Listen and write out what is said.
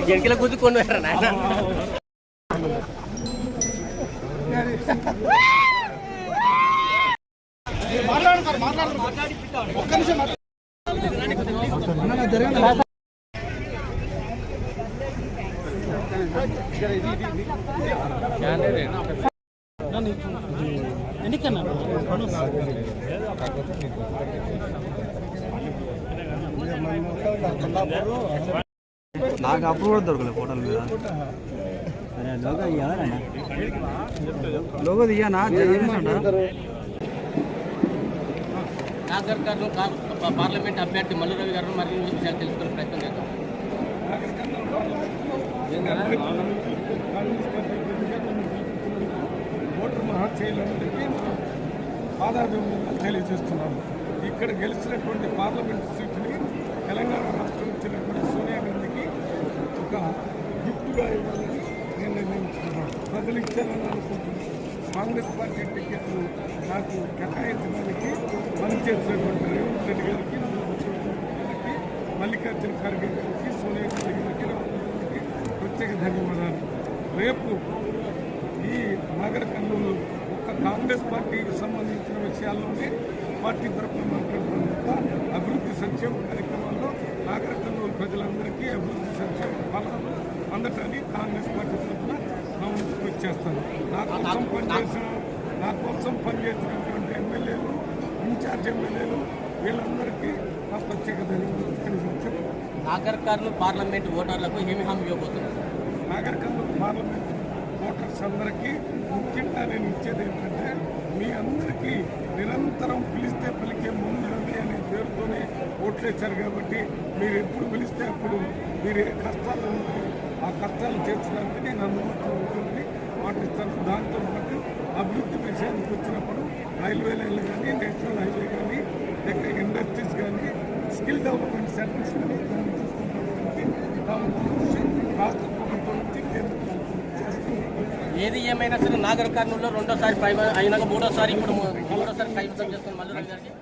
కిటికీలో గుద్దుకొని నాయన. నాకు అప్పుడు కూడా దొరకలేదు ఫోటోల మీద. లోగో గారు పార్లమెంట్ అభ్యర్థి మల్లు రవి గారు మరిన్ని విషయాలు తెలుసుకునే ప్రయత్నం చేద్దాం? ఓటర్ మహాశైలందరికీ పాదాభివందనాలు తెలియజేస్తున్నాను. ఇక్కడ గెలిచినటువంటి పార్లమెంట్ సీటుని తెలంగాణ రాష్ట్రం ఇచ్చినటువంటి సోనియా గాంధీకి ఒక గిఫ్ట్గా ఇవ్వాలని నేను నిర్ణయించుకున్నాను ప్రజలు ఇచ్చారని అనుకుంటున్నాను కాంగ్రెస్ పార్టీ టికెట్లు నాకు కేటాయించడానికి పనిచేసినటువంటి రేవంత్ రెడ్డి గారికి గారికి మల్లికార్జున ఖర్గే గారికి సోనియా గాంధీ గారికి రాహుల్ ప్రత్యేక ధన్యవాదాలు రేపు ఈ నగర కర్నూలు ఒక్క కాంగ్రెస్ పార్టీకి సంబంధించిన విషయాల్లోనే పార్టీ తరఫున మాట్లాడుతున్న అభివృద్ధి సంక్షేమ కార్యక్రమాల్లో నాగర కర్నూలు ప్రజలందరికీ అభివృద్ధి సంక్షేమ అందటానికి కాంగ్రెస్ పార్టీ తరఫున నా ముందుకు నా కోసం పనిచేసిన నా కోసం పనిచేసినటువంటి ఎమ్మెల్యేలు ఇన్ఛార్జ్ ఎమ్మెల్యేలు వీళ్ళందరికీ నా ప్రత్యేక ధన్యవాదాలు తెలియజేస్తాను నాగర్ కర్నూలు పార్లమెంట్ ఓటర్లకు ఏమి హామీ ఇవ్వబోతున్నారు. నాగర్ కర్నూలు పార్లమెంట్ ఓటర్స్ అందరికీ ముఖ్యంగా నేను ఇచ్చేది ఏంటంటే మీ అందరికీ నిరంతరం పిలిస్తే పలికే ముందుంది అనే పేరుతోనే ఓట్లేశారు కాబట్టి మీరు ఎప్పుడు పిలిస్తే అప్పుడు మీరు ఏ కష్టాలు ఆ కష్టాలు తీర్చడానికి నేను అందుబాటులో ఉంటుందని మాటిస్తాను దాంతో పాటు అభివృద్ధి విషయానికి వచ్చినప్పుడు రైల్వే లైన్లు కానీ నేషనల్ హైవే కానీ లేక ఇండస్ట్రీస్ కానీ స్కిల్ డెవలప్మెంట్ సెంటర్స్ కానీ దాన్ని చూసుకుంటానికి రాష్ట్ర ప్రభుత్వం నుంచి కేంద్ర ఏది ఏమైనా సరే నాగర్ కర్నూలులో రెండోసారి ఫైవ్ అయినాక మూడోసారి ఇప్పుడు మూడోసారి కైవసం చేస్తున్న మల్లు రవి గారికి